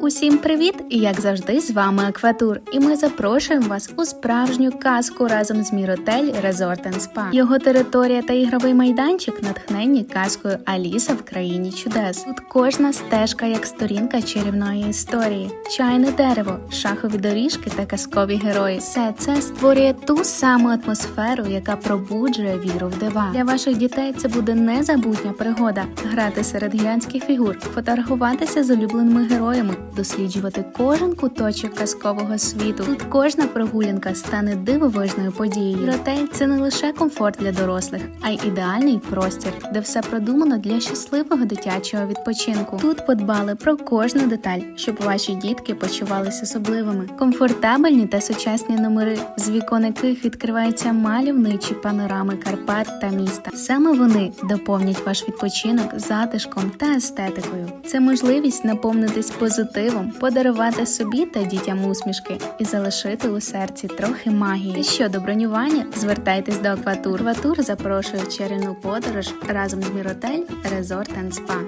Усім привіт! Як завжди, з вами Акватур. І ми запрошуємо вас у справжню казку разом з Міротель and Spa. Його територія та ігровий майданчик натхненні казкою Аліса в країні чудес. Тут кожна стежка як сторінка чарівної історії, чайне дерево, шахові доріжки та казкові герої. Все це створює ту саму атмосферу, яка пробуджує віру в дива. Для ваших дітей це буде незабутня пригода грати серед гігантських фігур, фотографуватися з улюбленими героями, досліджувати кожен куточок казкового світу. Тут кожна прогулянка стане дивовижною подією. Ротель це не лише комфорт для дорослих, а й ідеальний простір, де все продумано для щасливого дитячого відпочинку. Тут подбали про кожну деталь, щоб ваші дітки почувалися особливими. Комфортабельні та сучасні номери, з вікон яких відкриваються мальовничі панорами Карпат та міста. Саме вони доповнять ваш відпочинок затишком та естетикою. Це можливість наповнитись позитивом, подарувати собі та дітям усмішки і залишити у серці трохи магії. Щодо бронювання, звертайтесь до Акватур. Акватур запрошує в чарівну подорож разом з Міротель Резорт Spa.